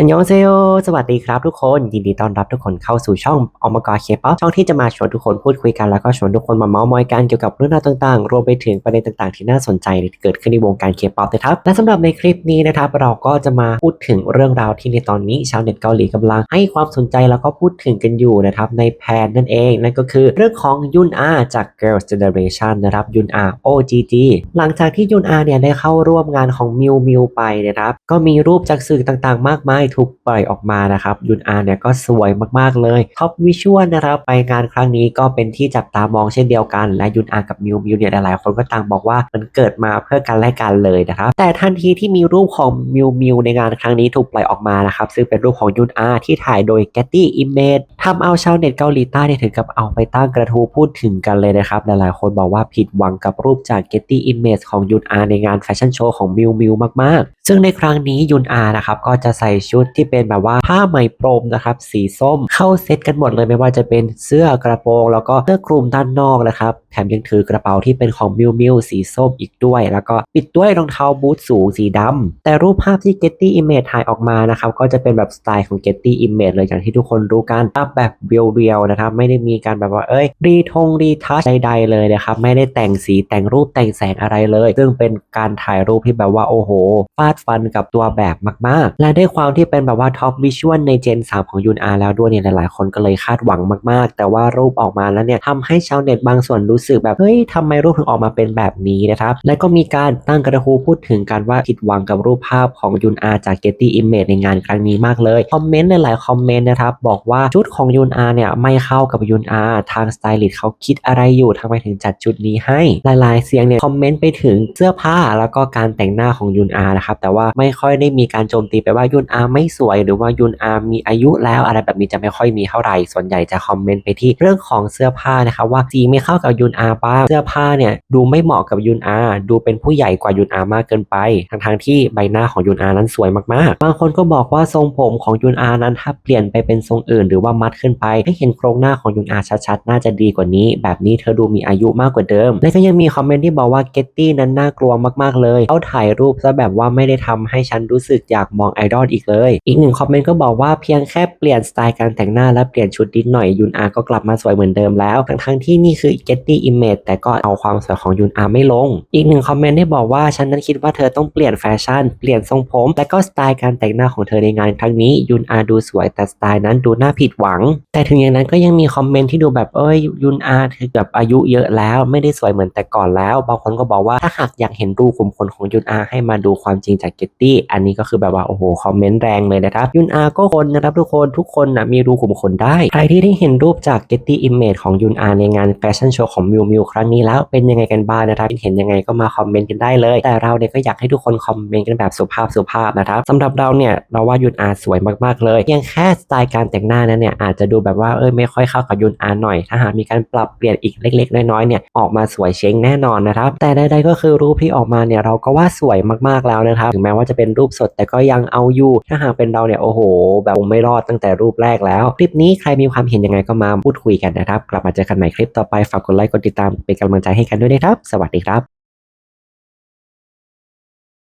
อันยองเซโยสวัสดีครับทุกคน ยินดีต้อนรับทุกคนเข้าสู่ช่องอมกรเคป๊อปช่องที่จะมาชวนทุกคนพูดคุยกันแล้วก็ชวนทุกคนมาเมาส์มอยกันเกี่ยวกับเรื่องราวต่างๆ รวมไปถึงประเด็นต่างๆ ที่น่าสนใจที่เกิดขึ้นในวงการเคป๊อปนะครับ และสำหรับในคลิปนี้นะครับเราก็จะมาพูดถึงเรื่องราวที่ในตอนนี้ชาวเน็ตเกาหลีกำลังให้ความสนใจแล้วก็พูดถึงกันอยู่นะครับในแพนนั่นเองนั่นก็คือเรื่องของยุนอาจาก Girls Generation นะครับยุนอา OGG หลังจากที่ยุนอาเนี่ยได้เข้าร่วมงานของมิวมิวไปนะครับก็มีรูปจากสื่อต่างๆ มากมายถูกปล่อยออกมานะครับยุนอาเนี่ยก็สวยมากๆเลยท็อปวิชวลนะครับไปงานครั้งนี้ก็เป็นที่จับตามองเช่นเดียวกัน และยุนอากับมิวมิวเนี่ยหลายๆคนก็ต่างบอกว่ามันเกิดมาเพื่อกันและกันเลยนะครับแต่ทันทีที่มีรูปของมิวมิวในงานครั้งนี้ถูกปล่อยออกมานะครับซึ่งเป็นรูปของยุนอาที่ถ่ายโดย Getty Image ทำเอาชาวเน็ตเกาหลีใต้เนี่ยถึงกับเอาไปตั้งกระทู้พูดถึงกันเลยนะครับหลายๆคนบอกว่าผิดหวังกับรูปจาก Getty Image ของยุนอาในงานแฟชั่นโชว์ของมิวมิวมากๆ ซึ่งในครั้งนี้ยุนอานะครับก็จะใส่ชุดที่เป็นแบบว่าผ้าไหมพรมนะครับสีส้มเข้าเซตกันหมดเลยไม่ว่าจะเป็นเสื้อกระโปรง แล้วก็เสื้อคลุมด้านนอกนะครับแถมยังถือกระเป๋าที่เป็นของมิวมิวสีส้มอีกด้วย แล้วก็ปิดด้วยรองเท้าบูทสูงสีดำแต่รูปภาพที่ Getty Image ถ่ายออกมานะครับก็จะเป็นแบบสไตล์ของ Getty Image เลยอย่างที่ทุกคนรู้กันภาพแบบเรียวๆนะครับไม่ได้มีการแบบว่าเอ้ยรีทงรีทัชใดๆเลยนะครับไม่ได้แต่งสีแต่งรูปแต่งแสงอะไรเลย ซึ่งเป็นการถ่ายรูปที่แบบว่าโอ้โหฟาดฟันกับตัวแบบมาก ๆ และด้วยความที่ที่เป็นแบบว่าท็อปวิชวลในเจน 3 ของยุนอาแล้วด้วยเนี่ยหลายๆ คนก็เลยคาดหวังมากๆ แต่ว่ารูปออกมาแล้วเนี่ยทำให้ชาวเน็ตบางส่วนรู้สึกแบบ เฮ้ยทำไมรูปถึงออกมาเป็นแบบนี้นะครับ และก็มีการตั้งกระทู้พูดถึงกันว่าผิดหวังกับรูปภาพของยุนอาจาก Getty Image ในงานครั้งนี้มากเลย คอมเมนต์หลายๆคอมเมนต์นะครับบอกว่าชุดของยุนอาเนี่ยไม่เข้ากับยุนอาทางสไตลิสต์เขาคิดอะไรอยู่ทำไมถึงจัดชุดนี้ให้ หลายๆ เสียงเนี่ยคอมเมนต์ไปถึงเสื้อผ้าแล้วก็การแต่งหน้าของยุนอานะครับแต่ว่าไม่ค่อยได้มีการโจมตีไปว่ายุนอาไม่สวยหรือว่ายุนอามีอายุแล้วอะไรแบบนี้จะไม่ค่อยมีเท่าไหร่ส่วนใหญ่จะคอมเมนต์ไปที่เรื่องของเสื้อผ้านะครับว่าสีไม่เข้ากับยุนอาบ้างเสื้อผ้าเนี่ยดูไม่เหมาะกับยุนอาดูเป็นผู้ใหญ่กว่ายุนอามากเกินไปทั้งๆที่ใบหน้าของยุนอานั้นสวยมากๆ บางคนก็บอกว่าทรงผมของยุนอานั้นถ้าเปลี่ยนไปเป็นทรงอื่น หรือว่ามัดขึ้นไป ให้เห็นโครงหน้าของยุนอาชัดๆ น่าจะดีกว่านี้ แบบนี้เธอดูมีอายุมากกว่าเดิม และก็ยังมีคอมเมนต์ที่บอกว่าเกตตี้นั้นน่ากลัวมากๆเลยเขาถ่ายรูปซะแบบว่าไม่ได้ทำให้ฉันรู้สึกอยากมองไอดอลอีกเลยอีกหนึ่งคอมเมนต์ก็บอกว่าเพียงแค่เปลี่ยนสไตล์การแต่งหน้าและเปลี่ยนชุดนิดหน่อยยุนอาก็กลับมาสวยเหมือนเดิมแล้ว ทั้งที่นี่คือ Getty Image แต่ก็เอาความสวยของยุนอาไม่ลง อีกหนึ่งคอมเมนต์ที่บอกว่าฉันนั้นคิดว่าเธอต้องเปลี่ยนแฟชั่น เปลี่ยนทรงผม และก็สไตล์การแต่งหน้าของเธอในงานครั้งนี้ยุนอาดูสวยแต่สไตล์นั้นดูน่าผิดหวัง แต่ถึงอย่างนั้นก็ยังมีคอมเมนต์ที่ดูแบบเอ้ยยุนอาเธอแบบอายุเยอะแล้วไม่ได้สวยเหมือนแต่ก่อนแล้วบางคนก็บอกว่าถ้าหากอยากเห็นรูขุมขนของยุนอาให้มาดูความจริงจากเกตตี้อันนี้ก็คือแบบว่าโอ้โหคอมเมนต์แรงเลยนะครับยุนอาก็คนนะครับทุกคนทุกคนนะมีรูขุมขนได้ ใครที่ได้เห็นรูปจาก Getty Image ของยุนอาในงานแฟชั่นโชว์ของมิวมิวครั้งนี้แล้วเป็นยังไงกันบ้างนะครับเห็นยังไงก็มาคอมเมนต์กันได้เลย แต่เราเนี่ยก็อยากให้ทุกคนคอมเมนต์กันแบบสุภาพสุภาพนะครับสำหรับเราเนี่ยเราว่ายุนอาสวยมากๆเลยเพียงแค่สไตล์การแต่งหน้านั้นเนี่ยอาจจะดูแบบว่าเอ้ยไม่ค่อยเข้ากับยุนอาหน่อย ถ้าหากมีการปรับเปลี่ยนอีกเล็ก ๆ น้อยๆเนี่ยออกมาสวยเช้งแน่นอนนะครับแต่ใดๆก็คือรูปที่ออกมาเนี่ยเราก็ว่าสวยมากๆแล้วนะครับถึงแม้ว่าจะเป็นรูปสดแต่ก็ยังเอาอยู่ถ้าหากเป็นเราเนี่ยโอ้โห แบบคงไม่รอดตั้งแต่รูปแรกแล้ว คลิปนี้ใครมีความเห็นยังไงก็มาพูดคุยกันนะครับ กลับมาเจอกันใหม่คลิปต่อไปฝากกดไลค์กดติดตามเป็นกำลังใจให้กันด้วยนะครับ สวัสดีครับ